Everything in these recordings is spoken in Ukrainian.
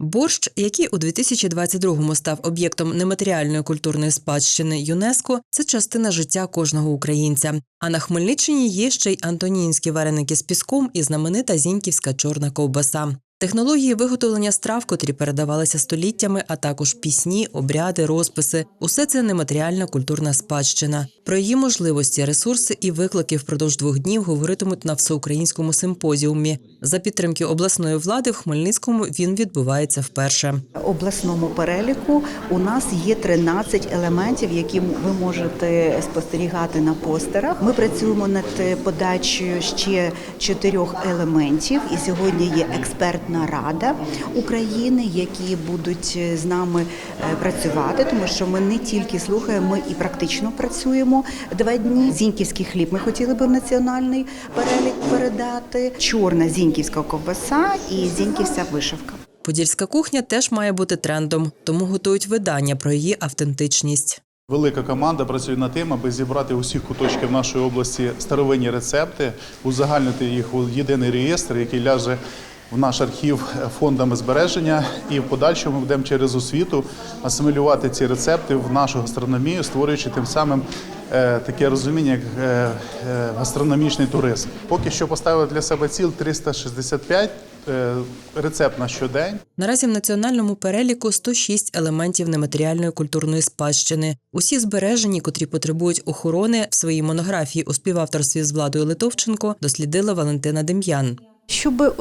Борщ, який у 2022-му став об'єктом нематеріальної культурної спадщини ЮНЕСКО, це частина життя кожного українця. А на Хмельниччині є ще й антонінські вареники з піском і знаменита зіньківська чорна ковбаса. Технології виготовлення страв, котрі передавалися століттями, а також пісні, обряди, розписи усе це нематеріальна культурна спадщина. Про її можливості, ресурси і виклики впродовж двох днів говоритимуть на всеукраїнському симпозіумі. За підтримки обласної влади в Хмельницькому він відбувається вперше. Обласному переліку у нас є 13 елементів, які ви можете спостерігати на постерах. Ми працюємо над подачею ще чотирьох елементів, і сьогодні є експертна рада України, які будуть з нами е, працювати, тому що ми не тільки слухаємо, ми і практично працюємо два дні. Зіньківський хліб ми хотіли би в національний перелік передати. Чорна зіньківська ковбаса і зіньківська вишивка. Подільська кухня теж має бути трендом, тому готують видання про її автентичність. Велика команда працює над тим, аби зібрати усіх куточків нашої області старовинні рецепти, узагальнити їх у єдиний реєстр, який ляже в наш архів фондами збереження, і в подальшому будемо через освіту асимілювати ці рецепти в нашу гастрономію, створюючи тим самим е, таке розуміння, як е, е, гастрономічний туризм. Поки що поставили для себе ціл 365 е, рецепт на щодень. Наразі в національному переліку 106 елементів нематеріальної культурної спадщини. Усі збережені, котрі потребують охорони, в своїй монографії у співавторстві з Владою Литовченко дослідила Валентина Дем'ян. Щоб е,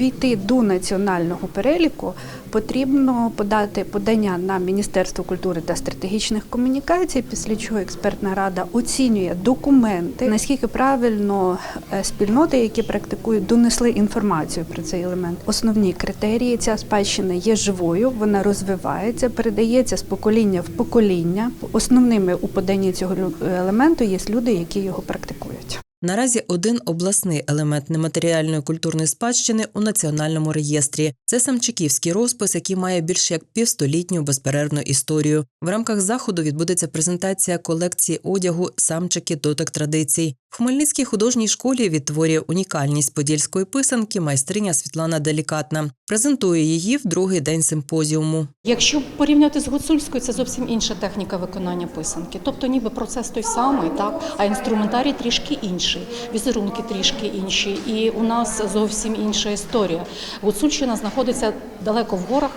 війти до національного переліку, потрібно подати подання на Міністерство культури та стратегічних комунікацій, після чого експертна рада оцінює документи, наскільки правильно е, спільноти, які практикують, донесли інформацію про цей елемент. Основні критерії ця спадщина є живою, вона розвивається, передається з покоління в покоління. Основними у поданні цього елементу є люди, які його практикують. Наразі один обласний елемент нематеріальної культурної спадщини у національному реєстрі. Це самчиківський розпис, який має більш як півстолітню безперервну історію. В рамках заходу відбудеться презентація колекції одягу Самчики дотик традицій. В Хмельницькій художній школі відтворює унікальність подільської писанки майстриня Світлана Делікатна. Презентує її в другий день симпозіуму. Якщо порівняти з гуцульською, це зовсім інша техніка виконання писанки. Тобто, ніби процес той самий, так а інструментарій трішки інший, візерунки трішки інші, і у нас зовсім інша історія. Гуцульщина знаходиться далеко в горах.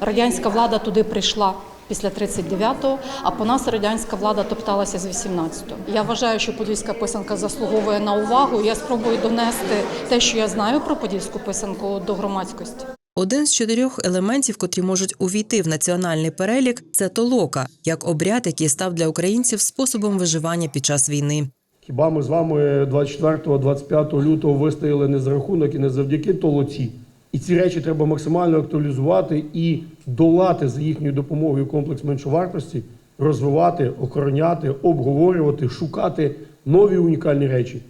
Радянська влада туди прийшла. Після 39-го, а по нас радянська влада топталася з 18-го. Я вважаю, що подільська писанка заслуговує на увагу. Я спробую донести те, що я знаю про подільську писанку до громадськості. Один з чотирьох елементів, котрі можуть увійти в національний перелік, це толока, як обряд, який став для українців способом виживання під час війни. Хіба ми з вами 24-25 лютого вистояли не за рахунок і не завдяки толоці? І ці речі треба максимально актуалізувати і долати за їхньою допомогою комплекс меншовартості, розвивати, охороняти, обговорювати, шукати нові унікальні речі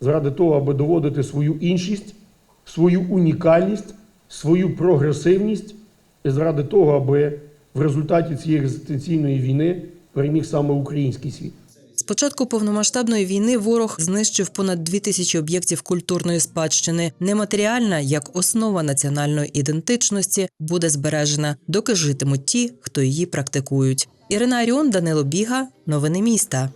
заради того, аби доводити свою іншість, свою унікальність, свою прогресивність, і заради того, аби в результаті цієї екзистенційної війни переміг саме український світ. З початку повномасштабної війни ворог знищив понад дві тисячі об'єктів культурної спадщини. Нематеріальна, як основа національної ідентичності, буде збережена, доки житимуть ті, хто її практикують. Ірина Аріон, Данило Біга, новини міста.